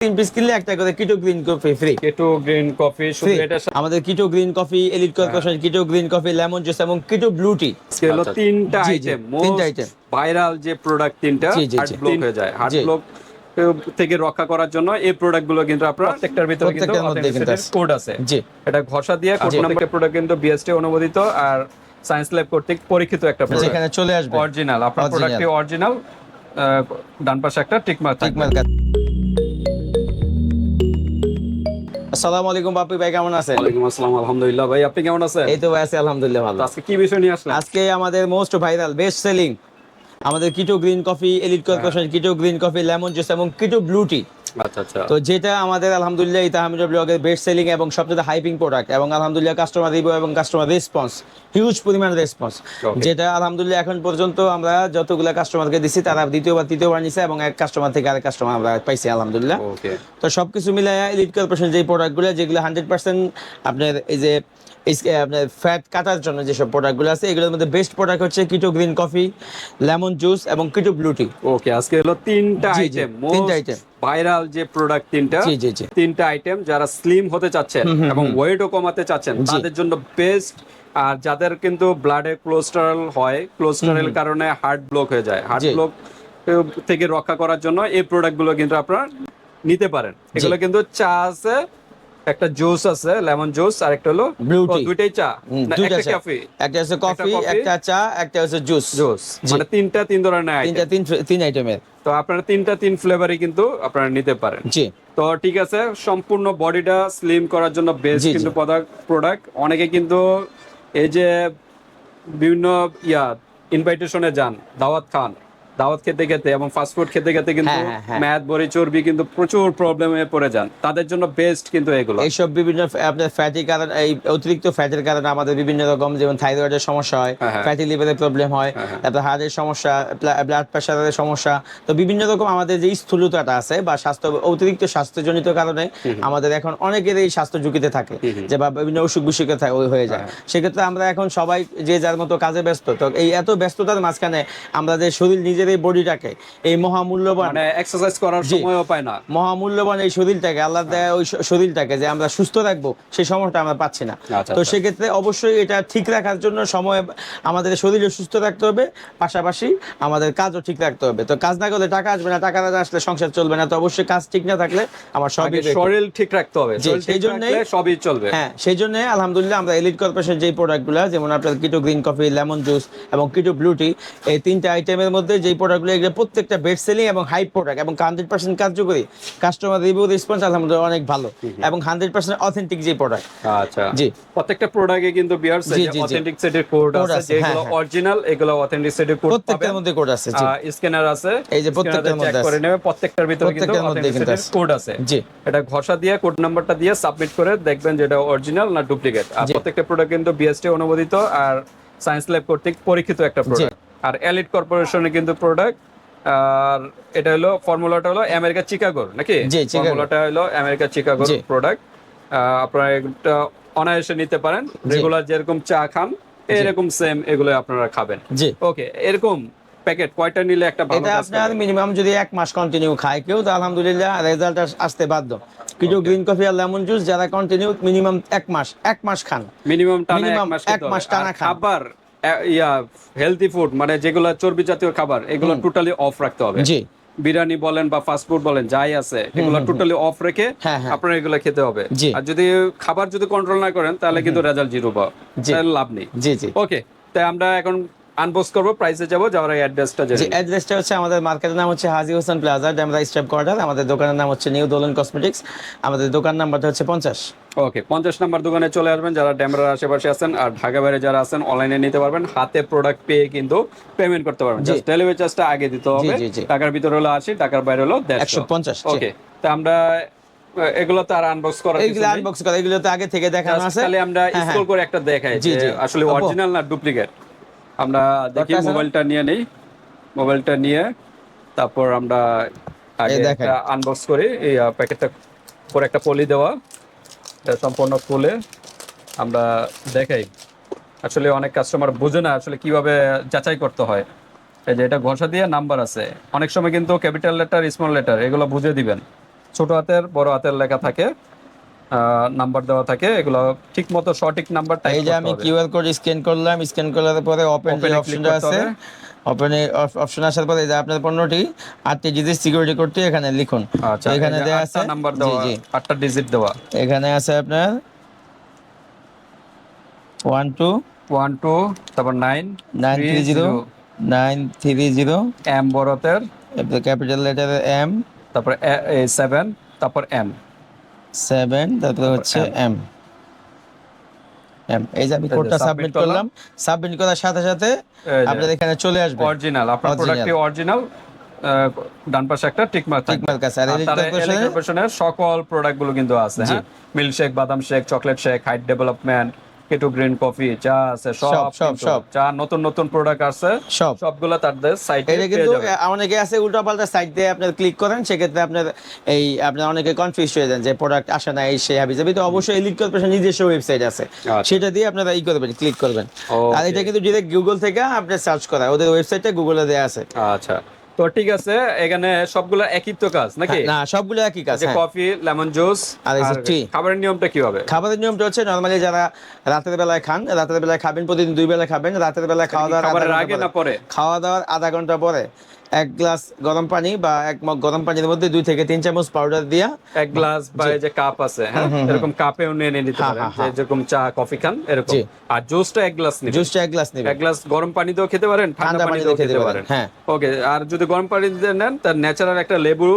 তিন পিস কিনলে একটা করে keto green coffee free keto green coffee শুধু এটা আমাদের keto green coffee elite corporation keto green coffee lemon juice এবং কিটো ব্লু টি হলো। তিনটা আইটেম তিনটা item। ভাইরাল যে প্রোডাক্ট তিনটা হার্ট ব্লক হয়ে যায়। হার্ট ব্লক থেকে রক্ষা করার জন্য এই প্রোডাক্টগুলো কিন্তু আপনারা প্রত্যেকটার ভিতরে কিন্তু। কোড আছে। জি। এটা ঘষা দিয়ে কোড নাম্বার প্রোডাক্ট কিন্তু বিএসটি অনুমোদিত আর সায়েন্স ল্যাব কর্তৃক পরীক্ষিত একটা প্রোডাক্ট যেখানে চলে আসবে। অরিজিনাল আপনার। প্রোডাক্টটি অরিজিনাল ডান পাশে একটা টিক মার্ক আসসালামু আলাইকুম বাপি ভাই কেমন আছেন? ওয়ালাইকুম আসসালাম আলহামদুলিল্লাহ। ভাই আপনি কেমন আছেন? এই তো ভাই আছি আলহামদুলিল্লাহ ভালো। আজকে কি বিষয় নিয়ে আসলেন? আজকে আমাদের মোস্ট ভাইরাল বেস্ট সেলিং আমাদের keto green coffee elite corporation keto green coffee lemon juice এবং কিটো ব্লু টি তো যেটা আমাদের আলহামদুলিল্লাহ তাহমিদ ব্লগের বেস্ট সেলিং এবং সবচেয়ে হাইপিং প্রোডাক্ট এবং আলহামদুলিল্লাহ কাস্টমার রিভিউ এবং কাস্টমার রেসপন্স হিউজ পরিমাণ রেসপন্স যেটা আলহামদুলিল্লাহ এখন পর্যন্ত আমরা যতগুলা কাস্টমারকে দিছি তারা দ্বিতীয়বার তৃতীয়বার নিছে এবং এক কাস্টমার থেকে আরেক কাস্টমার আমরা পাইছি আলহামদুলিল্লাহ। তো সবকিছু মিলাই এলিট কর্পোরেশন যে প্রোডাক্টগুলো যেগুলো হান্ড্রেড পার্সেন্ট আপনার এই যে আপনার ফ্যাট কাটার জন্য যেসব প্রোডাক্টগুলো আছে এগুলোর মধ্যে বেস্ট প্রোডাক্ট হচ্ছে keto green coffee lemon juice এবং কিটো ব্লু টি ওকে আজকে হলো তিনটা আইটেম তিনটা item। ভাইরাল যে প্রোডাক্ট তিনটা। তিনটা আইটেম যারা স্লিম হতে চাচ্ছেন এবং ওয়েটও কমাতে চাচ্ছেন তাদের জন্য বেস্ট আর যাদের কিন্তু ব্লাডে কোলেস্টেরল হয় কোলেস্টেরল কারণে হার্ট ব্লক হয়ে যায়। হার্ট ব্লক থেকে রক্ষা করার জন্য এই প্রোডাক্টগুলো কিন্তু আপনারা নিতে পারেন। এগুলো কিন্তু চা আছে একটা জুস আছে লেমন জুস আর একটা হলো দুইটাই চা। একটা কফি একটা হচ্ছে কফি একটা চা একটা হচ্ছে জুস। জুস। মানে তিনটা তিন ধরনের আইটেম তিনটা তিন তিন আইটেমের তো আপনারা তিনটা তিন ফ্লেভারই কিন্তু আপনারা নিতে পারেন। জি। তো ঠিক আছে সম্পূর্ণ বডিটা স্লিম করার জন্য বেস্ট। কিন্তু প্রোডাক্ট অনেকে কিন্তু এই যে বিভিন্ন ইয়া ইনভাইটেশনে যান দাওয়াত খান। দাওয়াত খেতে খেতে এবং ফাস্ট ফুড খেতে খেতে কিন্তু হ্যাঁ, হ্যাঁ, হ্যাঁ। ম্যাদ বড়ি চর্বি কিন্তু প্রচুর প্রবলেমে পড়ে যান। তাদের জন্য বেস্ট কিন্তু এগুলো। এইসব বিভিন্ন আপনার ফ্যাটি কারণ এই অতিরিক্ত ফ্যাটের কারণে আমাদের বিভিন্ন রকম যেমন থাইরয়েডের সমস্যা হয় হ্যাঁ, হ্যাঁ। ফ্যাটি লিভারের প্রবলেম হয় তারপর হার্টের সমস্যা ব্লাড প্রেশারের সমস্যা। তো বিভিন্ন রকম আমাদের যে স্থূলতাটা আছে বা স্বাস্থ্য অতিরিক্ত স্বাস্থ্যজনিত কারণে আমাদের এখন অনেকের এই স্বাস্থ্য ঝুঁকিতে থাকে যে বা বিভিন্ন অসুখ বিসুখে হয়ে যায়। হ্যাঁ। সেক্ষেত্রে আমরা এখন সবাই যে যার মতো কাজে ব্যস্ত তো এই এত ব্যস্ততার মাঝখানে আমরা যে শরীর নিজের এই বডিটাকে এই মহামূল্যবান মানে এক্সারসাইজ করার সময়ও পায় না। মহামূল্যবান এই শরীরটাকে আল্লাহ দেয় ওই শরীরটাকে যে আমরা সুস্থ রাখব সেই সময়টা আমরা পাচ্ছি না। আচ্ছা, তো আচ্ছা। সেক্ষেত্রে অবশ্যই এটা ঠিক রাখার জন্য সময় আমাদের শরীর সুস্থ রাখতে হবে পাশাপাশি আমাদের কাজও ঠিক রাখতে হবে। তো কাজ না করলে টাকা আসবে না টাকা না আসলে সংসার চলবে না তো অবশ্যই কাজ ঠিক না থাকলে আমার সবই শরীর ঠিক রাখতে হবে সেই জন্য সবই চলবে। হ্যাঁ সেই জন্য আলহামদুলিল্লাহ আমরা এলিট কর্পোরেশন যেই প্রোডাক্টগুলো যেমন আপনার keto green coffee lemon juice এবং কিটো ব্লু টি এই তিনটা আইটেমের মধ্যে যেই প্রোডাক্টগুলো এগুলো প্রত্যেকটা বেস্ট সেলিং এবং হাই প্রোডাক্ট এবং হান্ড্রেড পার্সেন্ট কার্যকরী। কাস্টমার রিভিউ রেসপন্স আলহামদুলিল্লাহ অনেক ভালো এবং হান্ড্রেড পার্সেন্ট অথেন্টিক যে প্রোডাক্ট আচ্ছা। জি। প্রত্যেকটা প্রোডাক্টে কিন্তু বিয়ার। অথেন্টিক সেটের কোড আছে আছে, হ্যাঁ, যেগুলো হ্যাঁ। অরিজিনাল এগুলো অথেন্টিক সেটের কোড প্রত্যেকটার মধ্যে কোড আছে জি। স্ক্যানার আছে এই যে প্রত্যেকটার মধ্যে check করে নেবে প্রত্যেকটার ভিতরে কিন্তু অথেন্টিক সেটের কোড আছে। জি। এটা ঘষা দিয়ে কোড নাম্বারটা দিয়ে সাবমিট করে দেখবেন যে এটা অরিজিনাল না ডুপ্লিকেট আর প্রত্যেকটা প্রোডাক্ট কিন্তু বিএসটি অনুমোদিত আর সায়েন্স ল্যাব কর্তৃক পরীক্ষিত একটা প্রোডাক্ট আর এলিট কর্পোরেশনের কিন্তু প্রোডাক্ট আর এটা হলো ফর্মুলাটা হলো আমেরিকা চিকাগোর নাকি? ফর্মুলাটা হলো আমেরিকা চিকাগোর প্রোডাক্ট আপনারা এটা অনায়াসে নিতে পারেন। রেগুলার যেরকম চা খান এরকম সেম এগুলো আপনারা খাবেন। জি। ওকে এরকম প্যাকেট কয়টা নিলে একটা ভালো এটা আপনার মিনিমাম যদি এক মাস কন্টিনিউ খায় কেউ তো আলহামদুলিল্লাহ রেজাল্ট আসতে বাধ্য। কিটো গ্রিন কফি আর লেমন জুস যারা কন্টিনিউ মিনিমাম এক মাস এক মাস খান। মিনিমাম টানা এক মাস খান। খাবার এ- ইয়া হেলদি ফুড মানে যেগুলো চর্বি জাতীয় খাবার এগুলো টোটালি অফ রাখতে হবে। জি। বিরিয়ানি বলেন বা ফাস্ট ফুড বলেন যাই আছে এগুলো টোটালি অফ রেখে হ্যাঁ, হ্যাঁ। আপনার এগুলো খেতে হবে। আর যদি খাবার যদি কন্ট্রোল না করেন তাহলে কিন্তু রেজাল্ট জিরো। তাহলে লাভ নেই। জি জি। ওকে তাই আমরা এখন আনবক্স করব প্রাইসে যাব যাওয়ার অ্যাড্রেসটা যে অ্যাড্রেসটা হচ্ছে আমাদের মার্কেটের নাম হচ্ছে Haji Hossain plaza Demra staff quarter আমাদের দোকানের নাম হচ্ছে নিউ দোলন কসমেটিক্স আমাদের দোকান নাম্বারটা হচ্ছে পঞ্চাশ। ওকে পঞ্চাশ নাম্বার দোকানে চলে আসবেন যারা ড্যামরার আশেপাশে আছেন আর ঢাকা বাইরে যারা আছেন অনলাইনে নিতে পারবেন। হাতে প্রোডাক্ট পেয়ে কিন্তু পেমেন্ট করতে পারবেন। জাস্ট ডেলিভারি চার্জটা আগে দিতে হবে। টাকার ভিতরে হলো আশি টাকার বাইরে হলো একশো পঞ্চাশ ওকে তা আমরা এগুলো তো আর আনবক্স এইগুলো নেই। আনবক্স করা এগুলো তো আগে থেকে দেখানো Just আছে। খালি আমরা হ্যাঁ, স্ক্রল করে একটা দেখাই যে। আসলে অরিজিনাল না ডুপ্লিকেট আমরা দেখি? মোবাইলটা নিয়ে নেই। মোবাইলটা নিয়ে তারপর আমরা আগে আনবক্স করি। এই প্যাকেটটা করে একটা পলি দেওয়া। সম্পূর্ণ খুলে আমরা দেখাই। আসলে অনেক কাস্টমার বুঝে না আসলে কীভাবে যাচাই করতে হয়। এই যে এটা ঘষা দিয়ে নাম্বার আছে। অনেক সময় কিন্তু ক্যাপিটাল লেটার স্মল লেটার এগুলো বুঝে দিবেন। ছোট হাতের, বড় হাতের লেখা থাকে। নাম্বার দেওয়া থাকে এগুলো ঠিক মতো সঠিক নাম্বার টাইপ এই যে আমি কিউআর কোড স্ক্যান করলাম স্ক্যান করার পরে ওপেন যে অপশনটা আছে। ওপেনে অপশন আসার পরে যে আপনার পণ্যটি আটটি ডিজিট সিকিউরিটি করতে এখানে লিখুন। আচ্ছা এখানে দেওয়া আছে নাম্বার দেওয়া জি। আটটা ডিজিট দেওয়া। এখানে আছে আপনার ওয়ান টু ওয়ান টু তারপর nine nine three zero nine three zero M বড়তের capital letter M তারপর সেভেন তারপর এম সেভেন তারপরে হচ্ছে এম এম এই যে আমি কোডটা সাবমিট করলাম। সাবমিট করার সাথে সাথে আপনাদের এখানে চলে আসবে। অরিজিনাল আপনার। প্রোডাক্টটি অরিজিনাল ডান পাশে একটা টিক মার্ক টিক মার্ক আছে। আর কর্পোরেশনের সকল প্রোডাক্টগুলো কিন্তু আছে হ্যাঁ? মিল্ক শেক বাদাম shake chocolate shake height development keto green coffee চা আছে সব সব, সব, চা নতুন নতুন প্রোডাক্ট আছে সব। সবগুলো তাদের সাইটে এটা কিন্তু অনেকে আছে উল্টা পাল্টা সাইট দিয়ে আপনার ক্লিক করেন সেক্ষেত্রে আপনার এই আপনার অনেকে কনফিউজ হয়ে যান যে প্রোডাক্ট আসে না এই সেই হাবি যাবি। তো অবশ্যই এলিট কর্পোরেশন নিজস্ব ওয়েবসাইট আছে। আচ্ছা। সেটা দিয়ে আপনারা ই করবেন ক্লিক করবেন। আর এটা কিন্তু ডিরেক্ট গুগল থেকে আপনি সার্চ করা ওদের ওয়েবসাইটে গুগলে দেওয়া আছে। আচ্ছা। তো ঠিক আছে এখানে সবগুলো একই তো কাজ নাকি? না সবগুলো একই কাজ হ্যাঁ। কফি লেমন জুস আর টি খাবারের নিয়মটা কি হবে খাবারের নিয়মটা হচ্ছে নরমালি যারা রাতের বেলায় খান রাতের বেলায় খাবেন প্রতিদিন দুই বেলা খাবেন রাতের বেলায় খাওয়া ঘণ্টা আগে। না পরে? খাওয়া দাওয়ার আধা ঘণ্টা পরে। এক গ্লাস গরম পানি বা এক মগ গরম পানির মধ্যে দুই থেকে তিন চামচ পাউডার দিয়া এক গ্লাস বা যে কাপ আছে হ্যাঁ? এরকম কাপেও নিয়ে নিতে হ্যাঁ, পারেন হ্যাঁ, যে যেরকম চা কফি খান এরকম। আর জুসটা এক গ্লাস নিবেন। জুসটা এক গ্লাস নেবেন। এক গ্লাস গরম পানি দিয়েও খেতে পারেন ঠান্ডা পানি দিয়েও দিয়ে খেতে পারেন, হ্যাঁ। ওকে আর যদি গরম পানি দিয়ে নেন তার ন্যাচারাল একটা লেবু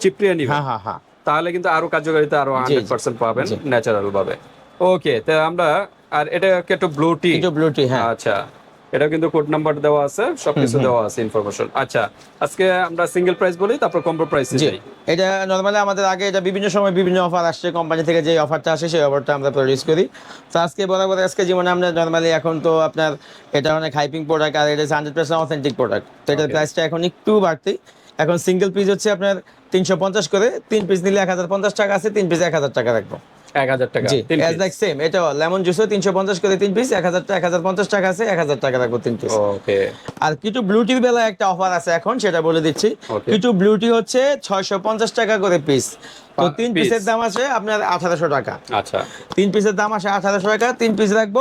চিপড়িয়ে নিবেন। হ্যাঁ হ্যাঁ হ্যাঁ। তাহলে কিন্তু আরও কার্যকারিতা আরও হান্ড্রেড পার্সেন্ট পাবেন ন্যাচারাল ভাবে। ওকে তো আমরা আর এটা একটু ব্লু টি একটু ব্লুটি হ্যাঁ। আচ্ছা। এটা কিন্তু কোড নাম্বার দেওয়া আছে সবকিছু দেওয়া আছে ইনফরমেশন আচ্ছা আজকে আমরা সিঙ্গেল প্রাইস বলি তারপর কম্বো প্রাইস জি। যাই। এটা নর্মালি আমাদের আগে এটা বিভিন্ন সময় বিভিন্ন অফার আসছে কোম্পানি থেকে যে অফারটা আসে সেই অফারটা আমরা প্রডিউস করি। তো আজকে বরাবর আজকে যেমন আমরা নর্মালি এখন তো আপনার এটা অনেক হাইপিং প্রোডাক্ট আর এটা হান্ড্রেড পার্সেন্ট অথেন্টিক প্রোডাক্ট তো এটার. প্রাইসটা এখন একটু বাড়তি। এখন সিঙ্গেল পিস হচ্ছে আপনার তিনশো পঞ্চাশ করে তিন পিস নিলে এক হাজার পঞ্চাশ টাকা আছে তিন পিস এক হাজার টাকা রাখব। হাজার টাকা জি তিন এজ লাইক সেম এটা লেমন জুসও তিনশো পঞ্চাশ করে তিন পিস এক হাজার এক টাকা আছে এক হাজার টাকা রাখব তিন পিস ওকে আর ব্লুটির একটা অফার আছে এখন সেটা বলে দিচ্ছি. ব্লুটি হচ্ছে ছয়শো পঞ্চাশ টাকা করে পিস তো তিন পিসের দাম আছে আপনার আঠারোশো টাকা। আচ্ছা। তিন পিসের দাম আছে আঠারোশো টাকা তিন পিস রাখব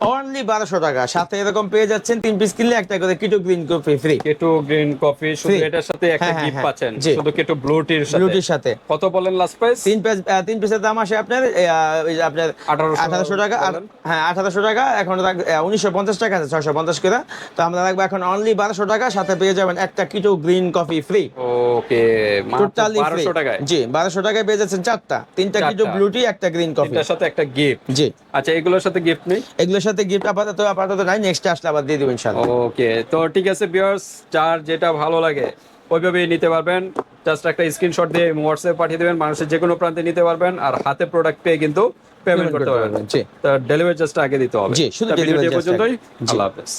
অনলি বারোশো টাকা। সাথে এরকম পেয়ে যাচ্ছেন তিন পিস কিনলে একটা করে keto green coffee free keto green coffee শুধু এটার সাথে একটা হ্যাঁ, হ্যাঁ, গিফট হ্যাঁ। পাচ্ছেন। শুধু কেটু ব্লু টির সাথে। ব্লুটির সাথে। কত বলেন লাস্ট প্রাইস তিন পিস তিন পিসের দাম আসে আপনার আপনার 1800 টাকা হ্যাঁ আঠারোশো টাকা এখন উনিশশো পঞ্চাশ টাকা আছে ছয়শো পঞ্চাশ করে। তো আমরা রাখব এখন অনলি বারোশো টাকা সাথে পেয়ে যাবেন একটা keto green coffee free okay totally free বারোশো টাকায়? জি বারোশো টাকায় পেয়ে যাচ্ছেন চারটা। তিনটা কিটো। ব্লুটি একটা গ্রিন কফি তিনটার সাথে একটা গিফট জি। আচ্ছা এগুলোর সাথে গিফট নেই? এগুলোর সাথে গিফট আপাতত আপাতত নাই নেক্সট আসলে আবার দিয়ে দেবো সাথে ওকে তো ঠিক আছে ভিউয়ার্স যার যেটা ভালো লাগে ওইভাবেই নিতে পারবেন। জাস্ট একটা স্ক্রিনশট দিয়ে হোয়াটসঅ্যাপে পাঠিয়ে দেবেন মানুষের যে কোনো প্রান্তে নিতে পারবেন আর হাতে প্রোডাক্ট পেয়ে কিন্তু পেমেন্ট করতে পারবেন। জি। তো ডেলিভারি জাস্ট আগে দিতে হবে। জি, শুধু টা পর্যন্তই আল্লাহ হাফেজ।